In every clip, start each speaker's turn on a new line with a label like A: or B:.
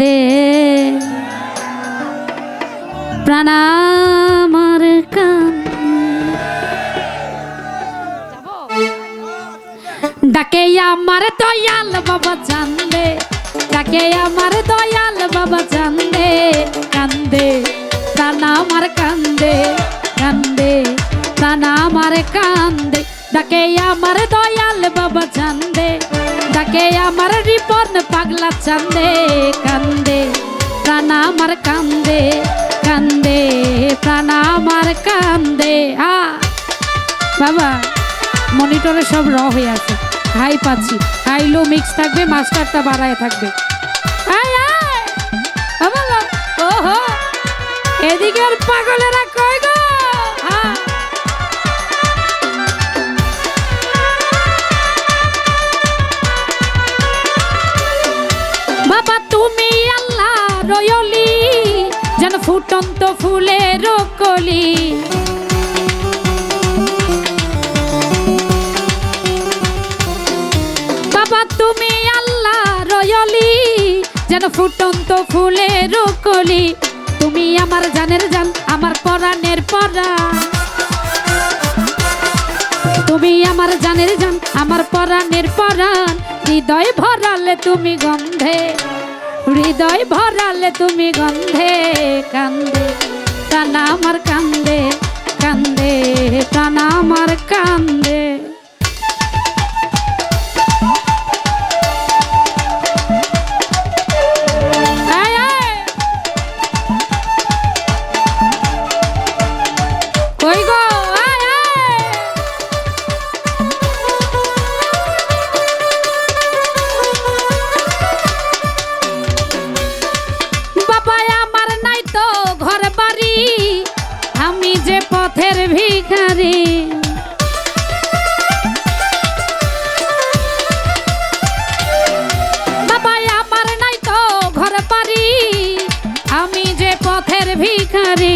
A: কান্দে। প্রাণ আমার কান্দে ডাকে আমার দয়াল বাবা চান্দে, ডাকে আমার দয়াল বাবা চান্দে, কান্দে। প্রাণ আমার কান্দে কান্দে। প্রাণ আমার কান্দে, ডাকে আমার দয়াল বাবা চান্দে, ডাকে আমার রিপন পাগলা চান্দে আমার কান্দে কান্দে, প্রাণ আমার কান্দে, আ। বাবা, মনিটরে সব র হয়ে আছে। হাই পাচ্ছি। হাই লো মিক্স থাকবে, মাস্টারটা বাড়ায় থাকবে। এদিকে আর পাগলেরা কয় গো? হ্যাঁ। ফুটন্ত ফুলের কলি। বাবা, তুমি আল্লাহ রয়লি, যেন ফুটন্ত ফুলের কলি। তুমি আমার জানের জান, আমার পরাণের পরা। তুমি আমার জানের জান, আমার পরাণের পরাণ। হৃদয় ভরালে তুমি গন্ধে। হৃদয় ভরালে তুমি গন্ধে কান্দে কানা আমার কান্দে কান্দে কানা আমার কান্দে। ভিখারি বাবা আমার নাই তো ঘর বাড়ি। আমি যে পথের ভিখারি,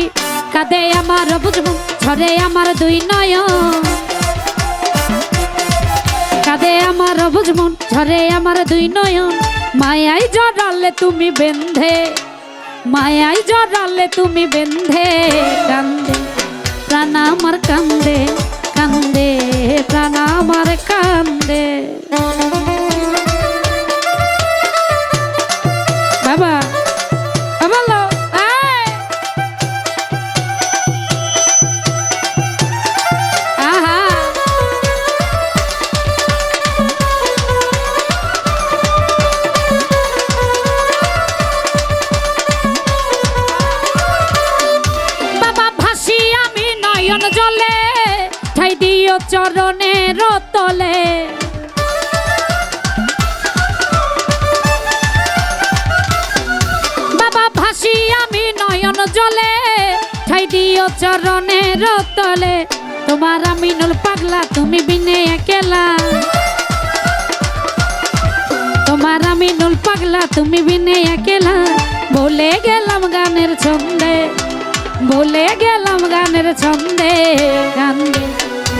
A: কাঁদে আমার বুঝব, ঝরে আমার দুই নয়ন। কাঁদে আমার বুঝমন ঝরে আমার দুই নয়ন। মায়াই জড়ালে তুমি বেন্ধে মায়াই জড়ালে তুমি বেন্ধে কান্দে। প্রাণ আমার কান্দে কান্দে চরণের তলে বাবা ভাসি আমি নয়ন জলে, ঠাই দিও চরণের তলে তোমার আমি নুল পাগলা, তুমি বিনে একেলা। তোমার আমি নুল পাগলা, তুমি বিনে একেলা। বলে গেলাম গানের ছন্দে, বলে গেলাম গানের ছন্দে কান্দে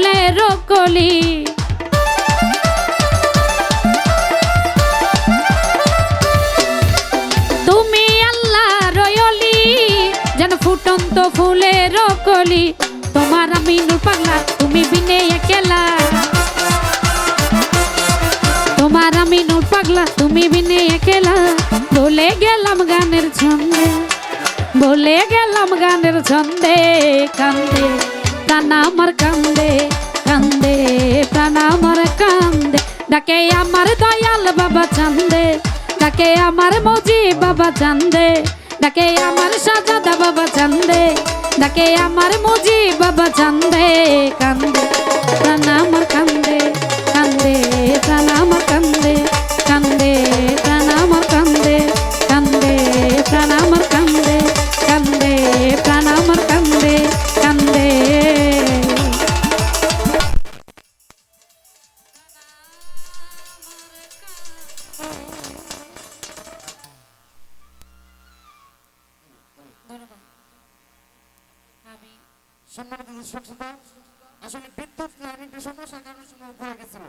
A: ফুলের কলি তুমি আল্লাহ রয়লি, যেন ফুটন্ত ফুলের কলি তোমার আমি নূর পাগলা, তুমি বিনে একেলা। তোমার আমি নূর পাগলা, তুমি বিনে একেলা। বলে গেলাম গানের ছন্দে, বলে গেলাম গানের ছন্দে, কান্দে। প্রাণ আমার কান্দে কান্দে প্রাণ আমার কান্দে ডাকে আমার দয়াল বাবা চান্দে ডাকে আমার মজি বাবা চান্দে ডাকে আমার সাজাদা বাবা চান্দে ডাকে আমার মজি বাবা চান্দে কান্দে প্রাণ
B: সম্মানিত দর্শক শ্রোতা, আসলে বিদ্যুৎ লাইনের সমস্যার কারণে সময় পড়ে গেছিল।